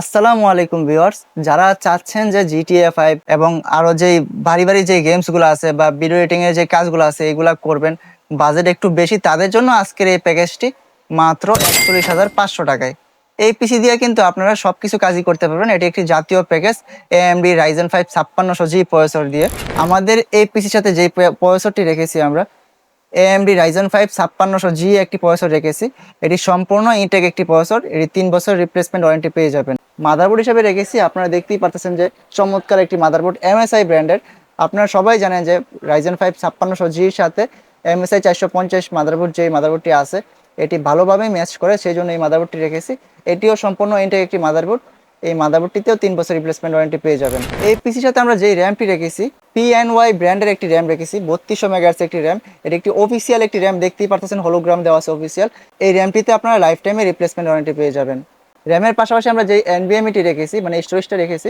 আসসালামু আলাইকুম ভিউয়ার্স। যারা চাচ্ছেন যে জিটিএ ফাইভ এবং আরও যেই বাড়ি ভারী যে গেমসগুলো আছে বা ভিডিও এডিটিংয়ের যে কাজগুলো আছে, এগুলা করবেন বাজেট একটু বেশি, তাদের জন্য আজকের এই প্যাকেজটি মাত্র একচল্লিশ হাজার পাঁচশো টাকায়। এই পিসি দিয়ে কিন্তু আপনারা সব কিছু কাজই করতে পারবেন। এটি একটি জাতীয় প্যাকেজ এএমডি রাইজেন ফাইভ ছাপ্পান্নশো জি প্রসেসর দিয়ে। আমাদের এই পিসির সাথে যেই প্রসেসরটি রেখেছি আমরা এএমডি রাইজন ফাইভ ছাপ্পান্নশো জি একটি প্রসেসর রেখেছি। এটি সম্পূর্ণ ইনটেক একটি প্রসেসর এটি তিন বছর রিপ্লেসমেন্ট ওয়ারেন্টি পেয়ে যাবেন। মাদারবোর্ড হিসেবে রেখেছি, আপনারা দেখতেই পারতেছেন যে চমৎকার একটি মাদারবোর্ড এমএসআই ব্র্যান্ডের আপনারা সবাই জানেন যে রাইজন ফাইভ ছাপ্পান্নশো জির সাথে এমএসআই চারশো পঞ্চাশ মাদারবোর্ড যে মাদারবোর্ডটি আছে, এটি ভালোভাবে ম্যাচ করে, সেই জন্য এই মাদারবোর্ডটি রেখেছি। এটিও সম্পূর্ণ ইনটেক একটি মাদারবোর্ড এই মাদারবোর্ডটিতেও তিন বছর রিপ্লেসমেন্ট ওয়ারেন্টি পেয়ে যাবেন। এই পিসির সাথে আমরা যেই র্যামটি রেখেছি পিএনওয়াই ব্র্যান্ডের একটি র্যাম রেখেছি, বত্রিশশো মেগাহার্স একটি র্যাম এটি একটি অফিসিয়াল একটি র্যাম দেখতেই পারতেছেন হলোগ্রাম দেওয়া আছে অফিসিয়াল এই র্যামটিতে আপনারা লাইফ টাইমে রিপ্লেসমেন্ট ওয়ারেন্টি পেয়ে যাবেন। র্যামের পাশাপাশি আমরা যেই এনবিএমইটি রেখেছি মানে স্টোরেজটা রেখেছি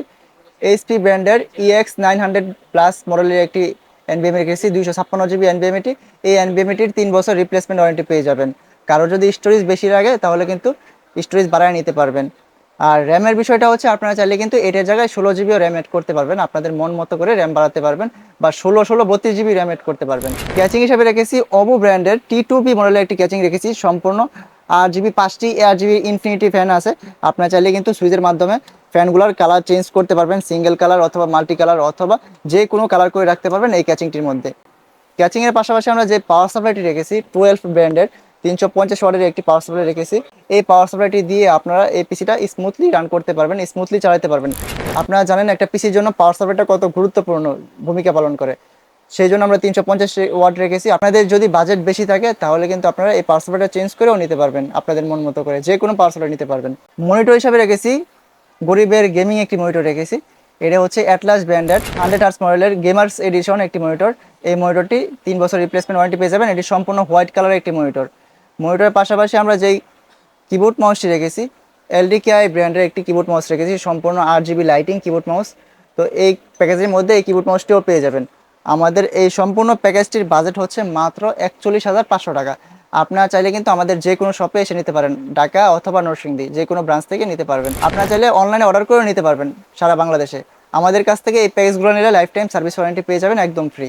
এইচপি ব্র্যান্ডের ইএক্স নাইন হান্ড্রেড প্লাস মডেলের একটি এনবিএম রেখেছি, দুইশো ছাপ্পান্ন জিবি এনবিএমইটি এই এনবিএমইটির তিন বছর রিপ্লেসমেন্ট ওয়ারেন্টি পেয়ে যাবেন। কারও যদি স্টোরেজ বেশি লাগে, তাহলে কিন্তু স্টোরেজ বাড়ায় নিতে পারবেন। আর র্যামের বিষয়টা হচ্ছে আপনারা চাইলে কিন্তু এটার জায়গায় ষোলো জিবিও র্যাম এড করতে পারবেন। আপনাদের মন মতো করে র্যাম বাড়াতে পারবেন বা ষোলো ষোলো বত্রিশ জিবি র্যাম এড করতে পারবেন। ক্যাচিং হিসাবে রেখেছি অবু ব্র্যান্ডের টি টু বি মডেলের একটি ক্যাচিং রেখেছি সম্পূর্ণ। আর জিবি পাঁচটি আট জিবি ইনফিনিটি ফ্যান আছে। আপনারা চাইলে কিন্তু সুইচের মাধ্যমে ফ্যানগুলোর কালার চেঞ্জ করতে পারবেন সিঙ্গেল কালার অথবা মাল্টি কালার অথবা যে কোনো কালার করে রাখতে পারবেন এই ক্যাচিংটির মধ্যে। ক্যাচিংয়ের পাশাপাশি আমরা যে পাওয়ার সাপ্লাইটি রেখেছি টুয়েলভ ব্র্যান্ডের তিনশো পঞ্চাশ ওয়ার্ডের একটি পাওয়ার সাপ্লাই রেখেছি। এই পাওয়ার সাপ্লাইটি দিয়ে আপনারা এই পিসিটা স্মুথলি রান করতে পারবেন স্মুথলি চালাতে পারবেন। আপনারা জানেন একটা পিসির জন্য পাওয়ার সাপ্লাইটা কত গুরুত্বপূর্ণ ভূমিকা পালন করে। সেই জন্য আমরা তিনশো পঞ্চাশ ওয়াট রেখেছি। আপনাদের যদি বাজেট বেশি থাকে, তাহলে কিন্তু আপনারা এই পাওয়ার সাপ্লাইটা চেঞ্জ করেও নিতে পারবেন, আপনাদের মন মতো করে। যে কোনো পাওয়ার সাপ্লাই নিতে পারবেন। মনিটর হিসাবে রেখেছি, গরিবের গেমিং একটি মনিটর রেখেছি। এটা হচ্ছে অ্যাটলাস ব্র্যান্ডেড হান্ড্রেড আর্টস মডেলের গেমার্স এডিশন একটি মনিটর এই মনিটরটি তিন বছর রিপ্লেসমেন্ট ওয়ারেন্টি পেয়ে যাবেন। এটি সম্পূর্ণ হোয়াইট কালারের একটি মনিটর মনিটরের পাশাপাশি আমরা যেই কিবোর্ড মাউসটি রেখেছি এলডিকেআই ব্র্যান্ডের একটি কিবোর্ড মাউস রেখেছি, সম্পূর্ণ আট জিবি লাইটিং কিবোর্ড মাউস তো এই প্যাকেজের মধ্যে এই কিবোর্ড মাউসটিও পেয়ে যাবেন। আমাদের এই সম্পূর্ণ প্যাকেজটির বাজেট হচ্ছে মাত্র একচল্লিশ হাজার পাঁচশো টাকা। আপনারা চাইলে কিন্তু আমাদের যে কোনো শপে এসে নিতে পারেন, ঢাকা অথবা নরসিংদী, যে কোনো ব্রাঞ্চ থেকে নিতে পারবেন। আপনারা চাইলে অনলাইনে অর্ডার করে নিতে পারবেন সারা বাংলাদেশে। আমাদের কাছ থেকে এই প্যাকেজগুলো নিলে লাইফ টাইম সার্ভিস ওয়ারেন্টি পেয়ে যাবেন একদম ফ্রি